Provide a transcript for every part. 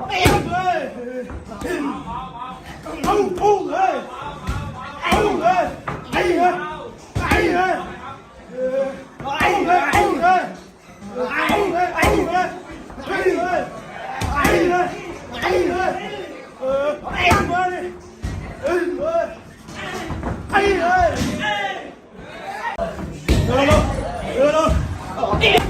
โอ้ยโอ้ยไอ้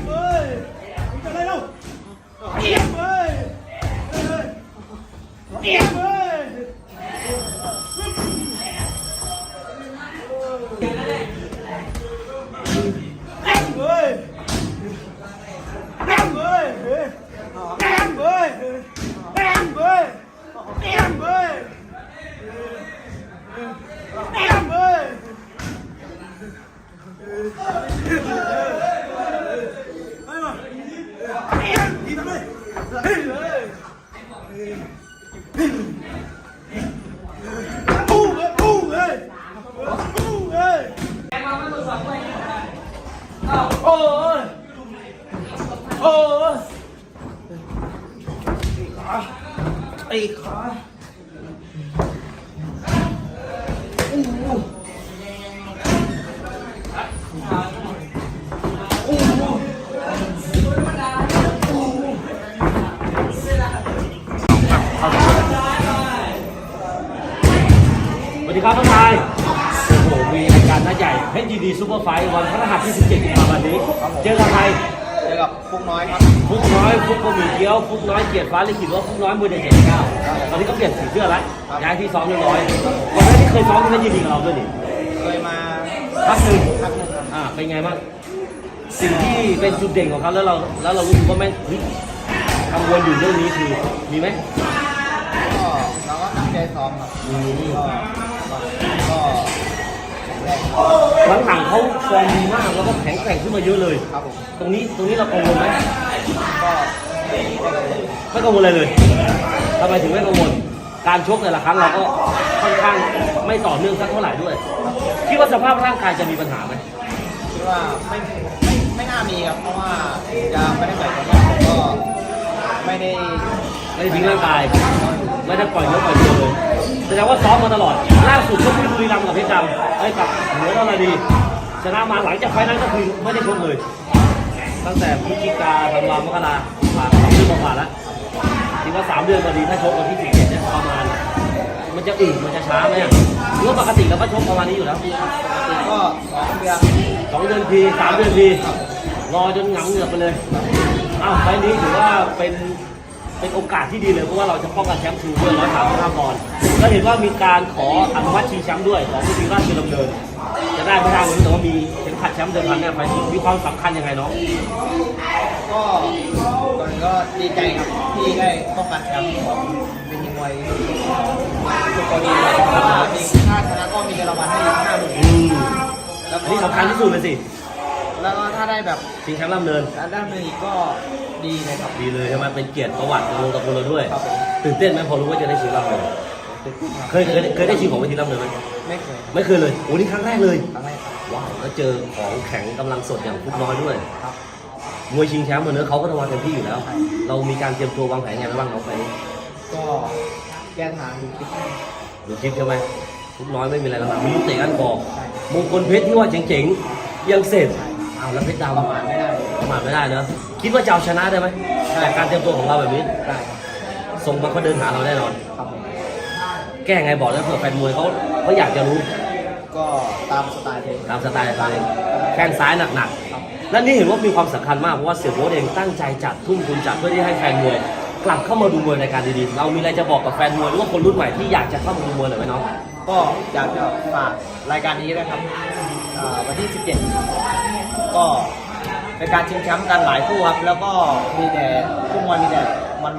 ขาอู้หูอู้หูสวัสดีครับท่านชายโอ้โหมีราย การนัดใหญ่เพชรยีดีซูเปอร์ไฟท์วันพฤหัสที่ 17กุมภาพันธ์นี้เจอกับใครเจอกับฟุกน้อยครับฟุกน้อยฟุกบะหมี่เกี๊ยวฟุกน้อยเกียรติฟ้าลิขิตว่าฟุกน้อยมือเด็ดเจ็ดเก้าตอนนี้ก็เปลี่ยนสีเสื้อแล้วย้ายที่ซ้อมเรียบร้อยวันนั้นที่เคยซ้อมที่เพชรยีดีกับเราด้วยนี่เคยมาพักหนึ่งพักหนึ่งครับอ่าเป็นไงบ้างสิ่งที่เป็นจุดเด่นของเขาแล้วเราแล้วเรารู้สึกว่าแม่งเฮ้ยกังวลอยู่เรื่องนี้คือมีไหมก็เราก็ตั้งใจซ้อมครับอืมก็ก็แรก หลังๆเขาฟอร์มดีมากแล้วก็แข็งแกร่งขึ้นมาเยอะเลยครับผมตรงนี้ตรงนี้เรากังวลไหมก็ไม่ได้กังวลไม่กังวลอะไรเลยทำไมถึงไม่กังวลการชกแต่ละครั้งเราก็ค่อนข้างไม่ต่อเนื่องสักเท่าไหร่ด้วยคิดว่าสภาพร่างกายจะมีปัญหาไหมคิดว่าไม่ไม่ไม่น่ามีครับเพราะว่าจะไม่ได้ปล่อยตัวผมก็ไม่ได้ไม่ได้ทิ้งร่างกาย ไม่ได้ปล่อยเนื้อปล่อยตัวเลย แสดงว่าซ้อมมาตลอด ล่าสุดชกที่บุรีรัมย์กับเพชรดำไอ้ยกับเหนือตอนดีชนะมาหลังจากไฟล์นั้นก็คือไม่ได้ชกเลย ตั้งแต่พฤศจิกาธันวามกราผ่านสองเดือนกว่าๆแล้วคิดว่าสามเดือนพอดีถ้าชกวันที่17เนี่ยประมาณ มันจะอืดมันจะช้าไหมอะหรือว่าปกติเราก็ชกประมาณนี้อยู่แล้วปกติก็สองเดือนสองเดือนทีสามเดือนทีรอจนหงำเหงือกไปเลยอ้าวไฟล์นี้ถือว่าเป็น เป็นโอกาสที่ดีเลยเพราะว่าเราจะป้องกันแชมป์ชูด้วยร้อยสามห้าปอนด์แล้วเห็นว่ามีการขออนุมัติชิงแชมป์ด้วยของผู้ทีราชดำเนิน จะได้ไม่ได้วันนี้แต่ว่ามีเข็มขัดแชมป์เดิมพันเนี่ยไฟล์นี้มีความสำคัญยังไงน้องก็ตอนก็ดีใจครับที่ได้ป้องกันแชมป์ของเวทีมวยทุกคนดีครับมีถ้าชนะก็มีเงินรางวัลให้อีกห้าหมื่นอืมแล้วอันก็นี้สำคัญที่สุดเลยสิ แล้วก็ถ้าได้แบบชิงแชมป์ดำเนินด้านหนึ่งอีกก็ดีเลยครับ ดีเลยใช่ไหมเป็นเกียรติประวัติของวงตระกูลเราด้วย ครับผมตื่นเต้นไหมพอรู้ว่าจะได้ชิงรางวัลเคยเคยเคยได้ชิงของเวทีดำเนินไหมไม่เคยไม่เคยเลยโอ้นี่ครั้งแรกเลยครั้งแรกครับว้าวแล้วเจอของแข็งกำลังสดอย่างพุกน้อยด้วยครับมวยชิงแชมป์เหมือนเนื้อเขาก็ต้องวางเต็มที่อยู่แล้ว เรามีการเตรียมตัววางแผนยังไงบ้างเราไป ก็แก้ทางดูคิดให้ดูคลิปใช่ไหมพุกน้อยไม่มีอะไรแล้วนะมีลูกเตะก้านคอมงคลเพชรที่ว่าเจ๋งๆยังเสร็จ อ้าวแล้วเพชรดำประมาณไม่ได้ประมาทไม่ได้เนอะคิดว่าจะเอาชนะได้ไหมแต่การเตรียมตัวของเราแบบนี้ได้ครับส่งมาเขาเดินหาเราแน่นอน ครับผมแก้ไงบอกแล้วเผื่อแฟนมวยเขาเขาอยากจะรู้ก็ตามสไตล์เพลงตามสไตล์ตัวเองแข้งซ้ายหนักๆและนี่เห็นว่ามีความสำคัญมากเพราะว่าเสี่ยโบ๊ทเองตั้งใจจัดทุ่มทุนจัดเพื่อที่ให้แฟนมวย กลับเข้ามาดูมวยรายการดีๆเรามีอะไรจะบอกกับแฟนมวยหรือว่าคนรุ่นใหม่ที่อยากจะเข้ามาดูมวยหน่อยไหมน้อง ก็อยากจะฝากรายการนี้ด้วยครับอ่า วันที่ 17 ก็เป็นการชิงแชมป์กันหลายคู่ครับ แล้วก็มีแต่คู่มวยมีแต่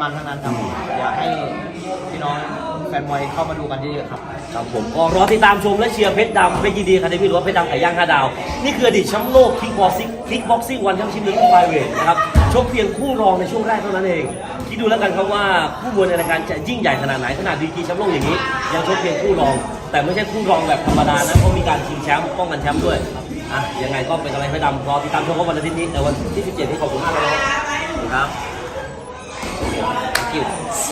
มันๆทั้งนั้นครับอยากให้พี่น้องแฟนมวยเข้ามาดูกันเยอะๆครับครับผมก็รอติดตามชมและเชียร์เพชรดำเพชรยินดีคาเดมี่หรือว่าเพชรดำไก่ย่างห้าดาว นี่คืออดีตแชมป์โลกคิกบ็อกซิ่งคิกบ็อกซิ่งวันแชมเปี้ยนชิพรุ่ไฟเวทนะครับชกเพียงคู่รองในช่วงแรกเท่านั้นเอง คิดดูแล้วกันครับว่าคู่มวยในรายการจะยิ่งใหญ่ขนาดไหนขนาดดีกรีแชมป์โลกอย่างนี้ ยังชกเพียงคู่รอง แต่ไม่ใช่คู่รองแบบธรรมดานะเพราะมีการชิงแชมป์ป้องกันแชมป์ด้วยอะยังไงก็เป็นกำลังใจให้ดำรอติดตามชมกันวันอาทิตย์นี้แต่วันที่ 17 นี้ขอบคุณมากเลยนะครับขอบคุณครับ Thank you